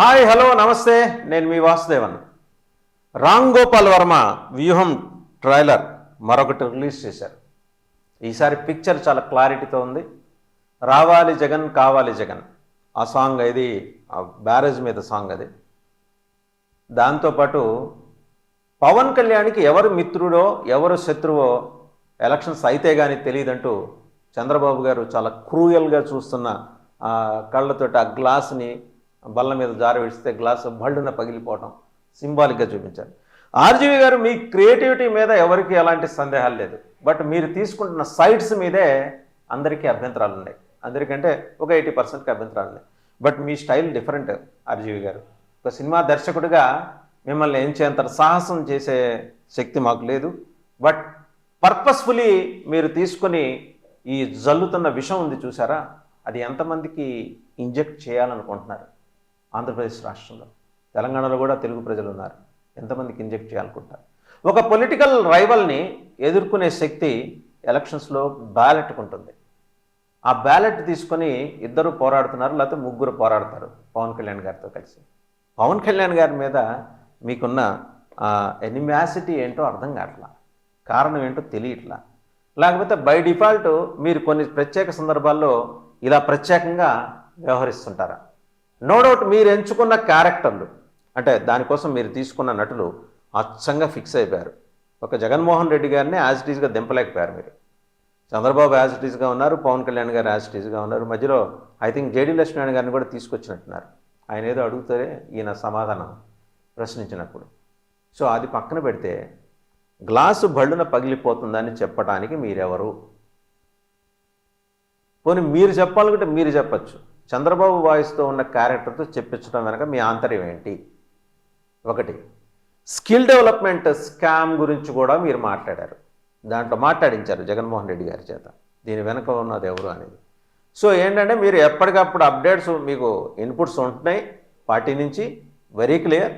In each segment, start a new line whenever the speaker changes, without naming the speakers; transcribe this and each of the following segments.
Hi hello నమస్తే. నేను మీ వాసుదేవన్. రామ్ గోపాల్ వర్మ వ్యూహం ట్రైలర్ మరొకటి రిలీజ్ చేశారు. ఈసారి పిక్చర్ చాలా క్లారిటీతో ఉంది. రావాలి జగన్ కావాలి జగన్. ఆ సాంగ్ ఇది ఆ బ్యారేజ్ మీద సాంగ్ అది. దాంతోపాటు పవన్ కళ్యాణ్కి ఎవరు మిత్రుడో ఎవరు శత్రువో ఎలక్షన్స్ అయితే కానీ తెలియదంటూ చంద్రబాబు గారు చాలా క్రూయల్గా చూస్తున్న ఆ కళ్ళతోటి ఆ గ్లాస్ని బల్ల మీద జార విడిస్తే గ్లాసు బళ్ళున పగిలిపోవటం సింబాలిక్గా చూపించారు. ఆర్జీవి గారు మీ క్రియేటివిటీ మీద ఎవరికి ఎలాంటి సందేహాలు లేదు. బట్ మీరు తీసుకుంటున్న సైట్స్ మీదే అందరికీ అభ్యంతరాలు ఉన్నాయి. అందరికంటే ఒక ఎయిటీ పర్సెంట్కి అభ్యంతరాలు ఉన్నాయి. బట్ మీ స్టైల్ డిఫరెంట్ ఆర్జీవి గారు. ఒక సినిమా దర్శకుడిగా మిమ్మల్ని ఏం సాహసం చేసే శక్తి మాకు లేదు. బట్ పర్పస్ఫుల్లీ మీరు తీసుకొని ఈ జల్లుతున్న విషం ఉంది చూసారా? అది ఎంతమందికి ఇంజెక్ట్ చేయాలనుకుంటున్నారు? ఆంధ్రప్రదేశ్ రాష్ట్రంలో. తెలంగాణలో కూడా తెలుగు ప్రజలు ఉన్నారు ఎంతమందికి ఇంజెక్ట్ చేయాలనుకుంటారు? ఒక పొలిటికల్ రైవల్ని ఎదుర్కొనే శక్తి ఎలక్షన్స్లో బ్యాలెట్కు ఉంటుంది. ఆ బ్యాలెట్ తీసుకొని ఇద్దరు పోరాడుతున్నారు లేకపోతే ముగ్గురు పోరాడతారు పవన్ కళ్యాణ్ గారితో కలిసి. పవన్ కళ్యాణ్ గారి మీద మీకున్న ఎనిమాసిటీ ఏంటో అర్థం కావట్లా? కారణం ఏంటో తెలియట్లా? లేకపోతే బై డిఫాల్ట్ మీరు కొన్ని ప్రత్యేక సందర్భాల్లో ఇలా ప్రత్యేకంగా వ్యవహరిస్తుంటారా? నో డౌట్ మీరు ఎంచుకున్న క్యారెక్టర్లు అంటే దానికోసం మీరు తీసుకున్న నటులు అచ్చంగా ఫిక్స్ అయిపోయారు. ఒక జగన్మోహన్ రెడ్డి గారిని యాజ్ ఇట్ దింపలేకపోయారు మీరు. చంద్రబాబు యాజ్ ఇట్ ఉన్నారు పవన్ కళ్యాణ్ గారు యాజ్ ఇట్ ఉన్నారు. మధ్యలో ఐ థింక్ జేడీ లక్ష్మీనారాయణ గారిని కూడా తీసుకొచ్చినట్టున్నారు. ఆయన ఏదో అడుగుతారే ఈయన సమాధానం ప్రశ్నించినప్పుడు. సో అది పక్కన పెడితే గ్లాసు బళ్ళున పగిలిపోతుందని చెప్పడానికి మీరెవరు? పోనీ మీరు చెప్పాలనుకుంటే మీరు చెప్పచ్చు. చంద్రబాబు వాయిస్తో ఉన్న క్యారెక్టర్తో చెప్పించడం వెనక మీ ఆంతర్యం ఏంటి? ఒకటి స్కిల్ డెవలప్మెంట్ స్కామ్ గురించి కూడా మీరు మాట్లాడారు. దాంట్లో మాట్లాడించారు జగన్మోహన్ రెడ్డి గారి చేత. దీని వెనక ఉన్నది ఎవరు అనేది. సో ఏంటంటే మీరు ఎప్పటికప్పుడు అప్డేట్స్ మీకు ఇన్పుట్స్ ఉంటున్నాయి. పార్టీ నుంచి వెరీ క్లియర్.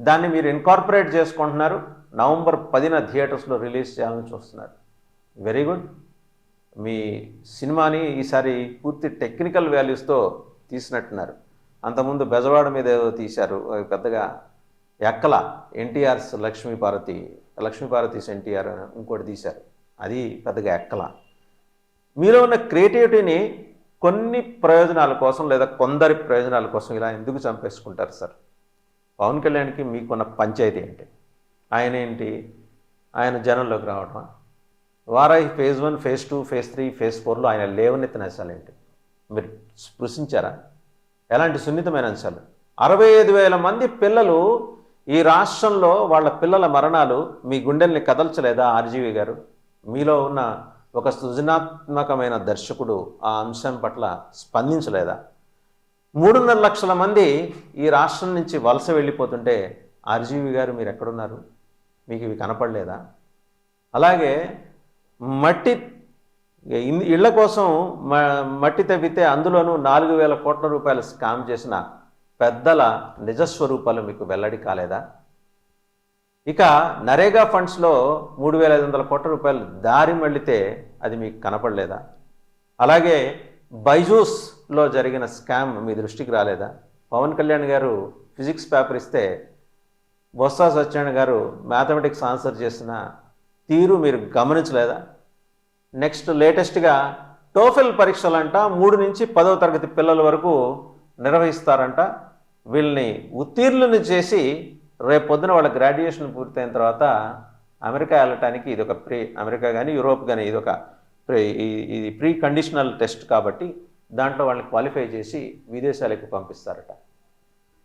దాన్ని మీరు ఇన్కార్పొరేట్ చేసుకుంటున్నారు. నవంబర్ పదిన థియేటర్స్లో రిలీజ్ చేయాలని చూస్తున్నారు. Very good. మీ సినిమాని ఈసారి పూర్తి టెక్నికల్ వాల్యూస్తో తీసినట్టున్నారు. అంతకుముందు బెజవాడ మీద ఏదో తీశారు పెద్దగా ఎక్కల ఎన్టీఆర్స్ లక్ష్మీపార్వతి లక్ష్మీపార్వతీస్ ఎన్టీఆర్ అని ఇంకోటి తీశారు. అది పెద్దగా ఎక్కల. మీలో ఉన్న క్రియేటివిటీని కొన్ని ప్రయోజనాల కోసం లేదా కొందరి ప్రయోజనాల కోసం ఇలా ఎందుకు చంపేసుకుంటారు సార్? పవన్ కళ్యాణ్కి మీకున్న పంచాయతీ ఏంటి? ఆయన ఏంటి? ఆయన జనంలోకి రావడం వారాయి phase one phase two phase three phase ఫోర్లో ఆయన లేవనెత్తిన అంశాలు ఏంటి? మీరు స్పృశించారా? ఎలాంటి సున్నితమైన అంశాలు? అరవై ఐదు వేల మంది పిల్లలు ఈ రాష్ట్రంలో వాళ్ళ పిల్లల మరణాలు మీ గుండెల్ని కదల్చలేదా ఆర్జీవి గారు? మీలో ఉన్న ఒక సృజనాత్మకమైన దర్శకుడు ఆ అంశం పట్ల స్పందించలేదా? మూడున్నర లక్షల మంది ఈ రాష్ట్రం నుంచి వలస వెళ్ళిపోతుంటే ఆర్జీవి గారు మీరు ఎక్కడున్నారు మీకు ఇవి కనపడలేదా? అలాగే మట్టి ఇళ్ళ కోసం మ- మట్టి తవ్వితే అందులోనూ నాలుగు వేల కోట్ల రూపాయలు స్కామ్ చేసిన పెద్దల నిజస్వరూపాలు మీకు వెల్లడి కాలేదా? ఇక నరేగా ఫండ్స్లో మూడు వేల ఐదు వందల కోట్ల రూపాయలు దారి మళ్ళితే అది మీకు కనపడలేదా? అలాగే బైజూస్లో జరిగిన స్కామ్ మీ దృష్టికి రాలేదా? పవన్ కళ్యాణ్ గారు ఫిజిక్స్ పేపర్ ఇస్తే బొత్స సత్యనారాయణ గారు మ్యాథమెటిక్స్ ఆన్సర్ చేసిన తీరు మీరు గమనించలేదా? నెక్స్ట్ లేటెస్ట్గా టోఫెల్ పరీక్షలంట మూడు నుంచి పదవ తరగతి పిల్లల వరకు నిర్వహిస్తారంట. వీళ్ళని ఉత్తీర్ణులను చేసి రేపు పొద్దున వాళ్ళ గ్రాడ్యుయేషన్ పూర్తయిన తర్వాత అమెరికా వెళ్ళటానికి ఇది ఒక ప్రీ అమెరికా కానీ యూరోప్ కానీ ఇది ఒక ప్రీ ఇది ప్రీ కండిషనల్ టెస్ట్ కాబట్టి దాంట్లో వాళ్ళని క్వాలిఫై చేసి విదేశాలకు పంపిస్తారట.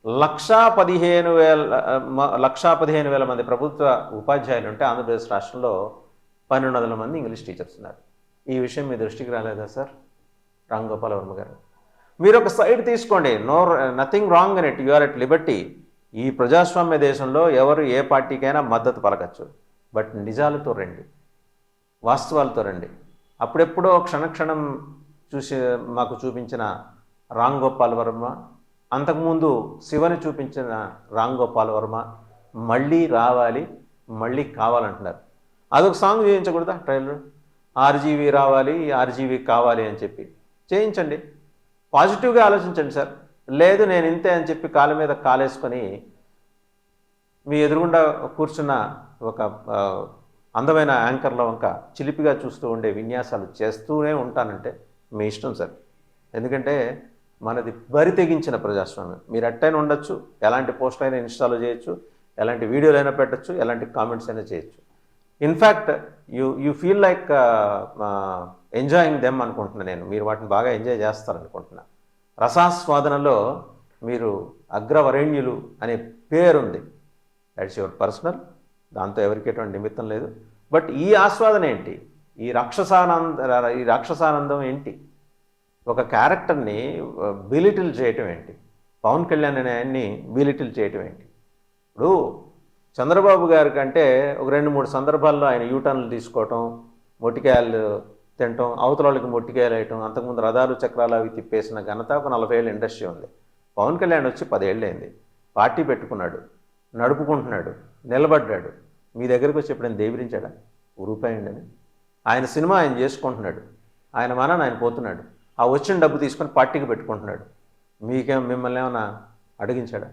లక్షా పదిహేను వేల లక్షా పదిహేను వేల మంది ప్రభుత్వ ఉపాధ్యాయులు ఉంటే ఆంధ్రప్రదేశ్ రాష్ట్రంలో పన్నెండు వందల మంది ఇంగ్లీష్ టీచర్స్ ఉన్నారు. ఈ విషయం మీ దృష్టికి రాలేదా సార్? రామ్ గోపాల్ వర్మ గారు. మీరు ఒక సైడ్ తీసుకోండి. No nothing wrong in it. You are at liberty. ఈ ప్రజాస్వామ్య దేశంలో ఎవరు ఏ పార్టీకైనా మద్దతు పలకచ్చు. బట్ నిజాలతో రండి. వాస్తవాలతో రండి. అప్పుడెప్పుడో క్షణక్షణం చూసి మాకు చూపించిన రామ్ గోపాల్ వర్మ అంతకుముందు శివని చూపించిన రామ్ గోపాల్ వర్మ మళ్ళీ రావాలి మళ్ళీ కావాలంటున్నారు. అదొక సాంగ్ చేయించకూడదా? ట్రైలర్? ఆర్జీవీ రావాలి ఆర్జీవీ కావాలి అని చెప్పి. చేయించండి. పాజిటివ్గా ఆలోచించండి సార్. లేదు నేను ఇంతే అని చెప్పి కాలు మీద కాలేసుకొని మీ ఎదురుగుండా కూర్చున్న ఒక అందమైన యాంకర్ల వంక చిలిపిగా చూస్తూ ఉండే విన్యాసాలు చేస్తూనే ఉంటానంటే మీ ఇష్టం సార్. ఎందుకంటే మనది బరి తెగించిన ప్రజాస్వామ్యం. మీరు ఎట్టైనా ఉండొచ్చు ఎలాంటి పోస్ట్ అయినా ఇన్స్టాల్ చేయొచ్చు ఎలాంటి వీడియోలు అయినా పెట్టచ్చు ఎలాంటి కామెంట్స్ అయినా చేయొచ్చు. In fact you you feel like enjoying them అనుకుంటున్నా నేను. మీరు వాటిని బాగా ఎంజాయ్ చేస్తారనుకుంటున్నా. రసాస్వాదనలో మీరు అగ్రవరేణ్యులు అనే పేరుంది. దట్స్ యువర్ పర్సనల్ దాంతో ఎవరికి ఎటువంటి నిమిత్తం లేదు. బట్ ఈ ఆస్వాదన ఏంటి? ఈ రాక్షసానంద ఈ రాక్షసానందం ఏంటి? ఒక క్యారెక్టర్ని బిలిటిల్ చేయటం ఏంటి? పవన్ కళ్యాణ్ అనే ఆయన్ని బిలిటిల్ చేయటం ఏంటి? ఇప్పుడు చంద్రబాబు గారి కంటే ఒక రెండు మూడు సందర్భాల్లో ఆయన యూటర్న్లు తీసుకోవటం మొట్టికాయలు తినటం అవతల వాళ్ళకి మొట్టికాయలు వేయటం అంతకుముందు రథాలు చక్రాలు అవి తిప్పేసిన ఘనత ఒక నలభై ఏళ్ళ ఇండస్ట్రీ ఉంది. పవన్ కళ్యాణ్ వచ్చి పదేళ్ళైంది పార్టీ పెట్టుకున్నాడు నడుపుకుంటున్నాడు నిలబడ్డాడు. మీ దగ్గరికి వచ్చి ఎప్పుడైనా దేవిరించాడా? రూపాయండి అని ఆయన సినిమా ఆయన చేసుకుంటున్నాడు. ఆయన మనని ఆయన పోతున్నాడు. ఆ వచ్చిన డబ్బు తీసుకొని పార్టీకి పెట్టుకుంటున్నాడు. మీకేం మిమ్మల్ని ఏమైనా అడిగించాడా?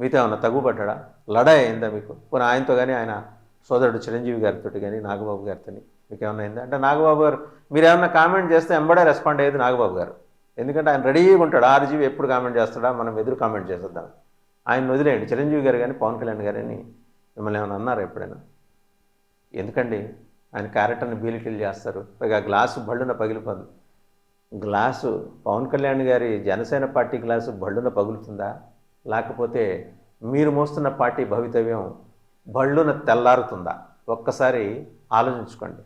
మీతో ఏమైనా తగ్గుపడ్డా? లడాయి అయిందా మీకు? పోనీ ఆయనతో కానీ ఆయన సోదరుడు చిరంజీవి గారితో కానీ నాగబాబు గారితో మీకు ఏమైనా అయిందా? అంటే నాగబాబు గారు మీరు ఏమైనా కామెంట్ చేస్తే ఎంబడే రెస్పాండ్ అయ్యేది నాగబాబు గారు. ఎందుకంటే ఆయన రెడీగా ఉంటాడు. ఆర్జీవి ఎప్పుడు కామెంట్ చేస్తాడా? మనం ఎదురు కామెంట్ చేసేద్దాం. ఆయన వదిలేయండి. చిరంజీవి గారు కానీ పవన్ కళ్యాణ్ గారని మిమ్మల్ని ఏమైనా అన్నారు ఎప్పుడైనా? ఎందుకండి? ఆయన క్యారెక్టర్ని బీలికిల్ చేస్తారు. పైగా గ్లాసు బళ్ళున పగిలిపోదు. గ్లాసు పవన్ కళ్యాణ్ గారి జనసేన పార్టీ గ్లాసు బళ్ళున పగులుతుందా? లేకపోతే మీరు మోస్తున్న పార్టీ భవితవ్యం బళ్ళున తెల్లారుతుందా? ఒక్కసారి ఆలోచించుకోండి.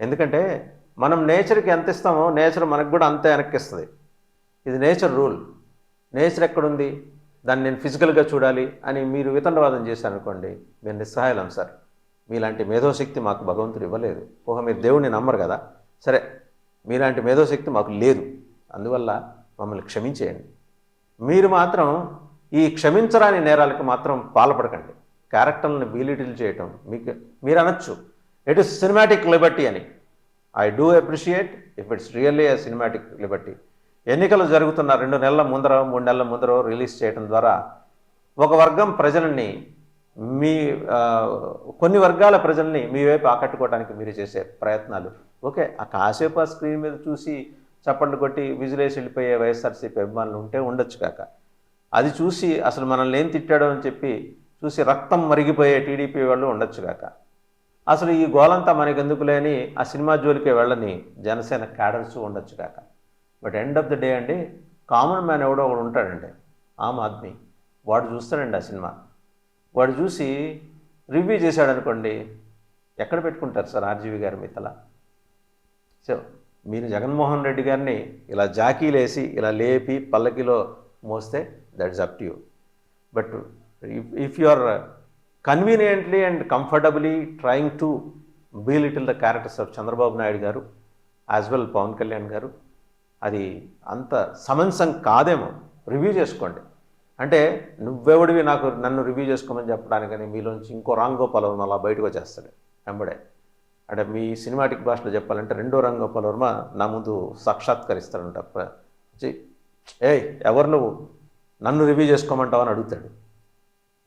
ఎందుకంటే మనం నేచర్కి ఎంత ఇస్తామో నేచర్ మనకు కూడా అంతే వెనక్కిస్తుంది. ఇది నేచర్ రూల్. నేచర్ ఎక్కడుంది? దాన్ని నేను ఫిజికల్గా చూడాలి అని మీరు వితండవాదం చేశారనుకోండి మేము నిస్సహాయలం సార్. మీలాంటి మేధోశక్తి మాకు భగవంతుడు ఇవ్వలేదు. ఓహో మీరు దేవుడిని నమ్మరు కదా? సరే మీలాంటి మేధోశక్తి మాకు లేదు. అందువల్ల మమ్మల్ని క్షమించేయండి. మీరు మాత్రం ఈ క్షమించరాని నేరాలకు మాత్రం పాల్పడకండి. క్యారెక్టర్లను బీలిటిల్ చేయటం మీకు మీరు అనొచ్చు ఇట్ ఇస్ సినిమాటిక్ లిబర్టీ అని. I do appreciate if it's really a cinematic liberty. ఎన్నికలు జరుగుతున్న రెండు నెలల ముందర మూడు నెలల ముందర రిలీజ్ చేయడం ద్వారా ఒక వర్గం ప్రజలని మీ కొన్ని వర్గాల ప్రజల్ని మీ వైపు ఆకట్టుకోవడానికి మీరు చేసే ప్రయత్నాలు. ఓకే ఆ కాసేపు ఆ స్క్రీన్ మీద చూసి చప్పట్లు కొట్టి విజిలేసి వెళ్ళిపోయే వైఎస్ఆర్సీపీ అభిమానులు ఉంటే ఉండొచ్చు కాక. అది చూసి అసలు మనల్ని ఏం తిట్టాడో అని చెప్పి చూసి రక్తం మరిగిపోయే టీడీపీ వాళ్ళు ఉండొచ్చు కాక. అసలు ఈ గోలంతా మనకెందుకు లేని ఆ సినిమా జోలికే వెళ్ళని జనసేన క్యాడర్స్ ఉండొచ్చు కాక. But end of the day అండి కామన్ మ్యాన్ ఎవడో ఒకడు ఉంటాడండి ఆమ్ ఆద్మీ. వాడు చూస్తాడండి ఆ సినిమా. వాడు చూసి రివ్యూ చేశాడనుకోండి ఎక్కడ పెట్టుకుంటారు సార్ ఆర్జీవి గారు మీ సో మీరు జగన్మోహన్ రెడ్డి గారిని ఇలా జాకీలేసి ఇలా లేపి పల్లకిలో మోస్తే that is up to you but if you are conveniently and comfortably trying to belittle the characters of Chandrababu Naidu గారు యాజ్ వెల్ పవన్ కళ్యాణ్ గారు అది అంత సమంసం కాదేమో రివ్యూ చేసుకోండి అంటే నువ్వెవడివి నాకు నన్ను రివ్యూ చేసుకోమని చెప్పడానికని మీలోంచి ఇంకో రాంగోపాల్ వర్మ అలా బయటకు వచ్చేస్తాడు వెంబడే అంటే మీ సినిమాటిక్ భాషలో చెప్పాలంటే రెండో రాంగోపాల్ వర్మ నా ముందు సాక్షాత్కరిస్తాడంట ప్ర- ఏయ్ ఎవరు నువ్వు? నన్ను రివ్యూ చేసుకోమంటావు అని అడుగుతాడు.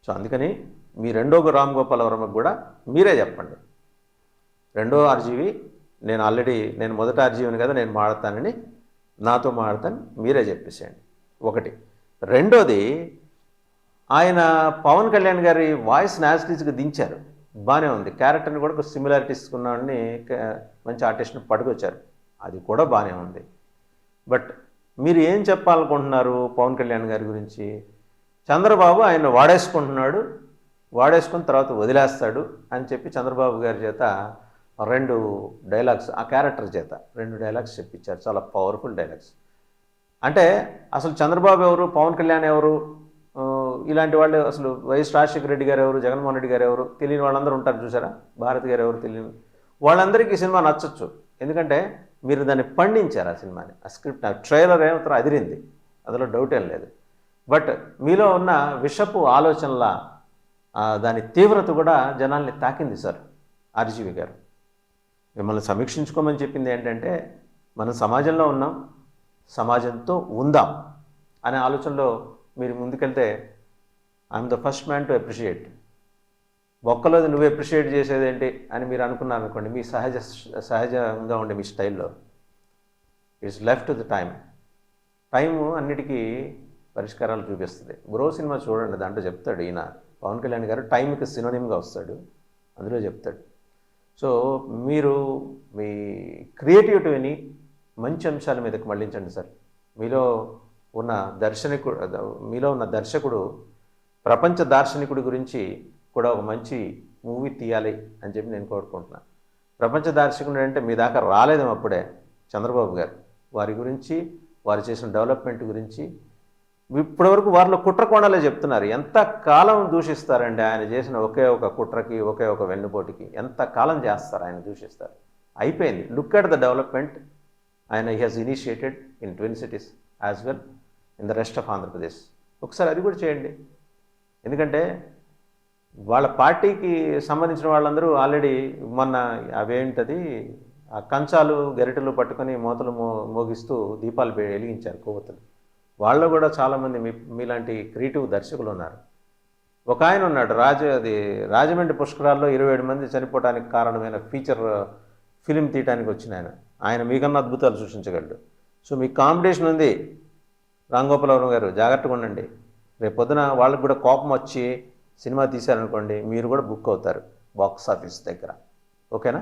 సో అందుకని మీ రెండో రామ్ గోపాల్ వర్మకు కూడా మీరే చెప్పండి. రెండో ఆర్జీవి నేను ఆల్రెడీ నేను మొదట ఆర్జీవిని కదా నేను మాడతానని నాతో మాడతాను మీరే చెప్పేసేయండి. ఒకటి. రెండోది ఆయన పవన్ కళ్యాణ్ గారి వాయిస్ నాస్టీస్గా దించారు. బాగానే ఉంది. క్యారెక్టర్ని కూడా ఒక సిమిలారిటీస్ ఉన్నాడని మంచి ఆర్టిస్ట్ని పట్టుకొచ్చారు. అది కూడా బాగానే ఉంది. బట్ మీరు ఏం చెప్పాలనుకుంటున్నారు పవన్ కళ్యాణ్ గారి గురించి? చంద్రబాబు ఆయన వాడేసుకుంటున్నాడు వాడేసుకున్న తర్వాత వదిలేస్తాడు అని చెప్పి చంద్రబాబు గారి చేత రెండు డైలాగ్స్ ఆ క్యారెక్టర్ చేత రెండు డైలాగ్స్ చెప్పించారు. చాలా పవర్ఫుల్ డైలాగ్స్. అంటే అసలు చంద్రబాబు ఎవరు పవన్ కళ్యాణ్ ఎవరు ఇలాంటి వాళ్ళు అసలు వైఎస్ రాజశేఖర రెడ్డి గారు ఎవరు జగన్మోహన్ రెడ్డి గారు ఎవరు తెలియని వాళ్ళందరూ ఉంటారు చూసారా? భారత్ గారు ఎవరు తెలియని వాళ్ళందరికీ సినిమా నచ్చచ్చు. ఎందుకంటే మీరు దాన్ని పండించారు ఆ సినిమాని. ఆ స్క్రిప్ట్ ఆ ట్రైలర్ ఏమాత్రం అదిరింది. అందులో డౌట్ ఏం లేదు. బట్ మీలో ఉన్న విషపు ఆలోచనల దాని తీవ్రత కూడా జనాల్ని తాకింది సార్ ఆర్జీవి గారు. మిమ్మల్ని సమీక్షించుకోమని చెప్పింది ఏంటంటే మనం సమాజంలో ఉన్నాం సమాజంతో ఉందాం అనే ఆలోచనలో మీరు ముందుకెళ్తే I'm the first man to appreciate ఒక్కలోది నువ్వు అప్రిషియేట్ చేసేది ఏంటి అని మీరు అనుకున్నారు అనుకోండి మీ సహజ సహజంగా ఉండే మీ స్టైల్లో it's left to the time అన్నిటికీ పరిష్కారాలు చూపిస్తుంది. బ్రో సినిమా చూడండి దాంట్లో చెప్తాడు ఈయన. పవన్ కళ్యాణ్ గారు టైంకి సినోనిమ్గా వస్తాడు అందులో చెప్తాడు. సో మీరు మీ క్రియేటివిటీని మంచి అంశాల మీదకి మళ్ళించండి సార్. మీలో ఉన్న దర్శనికుడు మీలో ఉన్న దర్శకుడు ప్రపంచ దార్శనికుడి గురించి కూడా ఒక మంచి మూవీ తీయాలి అని చెప్పి నేను కోరుకుంటున్నాను ప్రపంచ దార్శకుడు అంటే మీ దాకా రాలేదేమో అప్పుడే చంద్రబాబు గారు. వారి గురించి వారు చేసిన డెవలప్మెంట్ గురించి. ఇప్పటివరకు వారిలో కుట్ర కోణాలే చెప్తున్నారు. ఎంత కాలం దూషిస్తారండి ఆయన చేసిన ఒకే ఒక కుట్రకి ఒకే ఒక వెన్నుపోటుకి? ఎంత కాలం చేస్తారు ఆయన దూషిస్తారు? అయిపోయింది. లుక్ అట్ ద డెవలప్మెంట్ ఆయన he has initiated in twin cities as well in the rest of Andhra Pradesh ఒకసారి అది కూడా చేయండి. ఎందుకంటే వాళ్ళ పార్టీకి సంబంధించిన వాళ్ళందరూ ఆల్రెడీ మొన్న అవేంటది ఆ కంచాలు గరిటెలు పట్టుకొని మూతలు మో మోగిస్తూ దీపాలు వెలిగించారు కొవ్వొత్తులు. వాళ్ళు కూడా చాలామంది మీ మీలాంటి క్రియేటివ్ దర్శకులు ఉన్నారు ఒక ఆయన ఉన్నాడు రాజ అది రాజమండ్రి పుష్కరాల్లో ఇరవై ఏడు మంది చనిపోవడానికి కారణమైన ఫీచర్ ఫిలిం తీయడానికి వచ్చిన ఆయన. ఆయన మీకన్నా అద్భుతాలు సృష్టించగలడు. సో మీకు కాంపిటీషన్ ఉంది. రాంగోపాలవరం గారు జాగ్రత్తగా ఉండండి. రేపు పొద్దున వాళ్ళకి కూడా కోపం వచ్చి సినిమా తీశారనుకోండి మీరు కూడా బుక్ అవుతారు బాక్స్ ఆఫీస్ దగ్గర. ఓకేనా?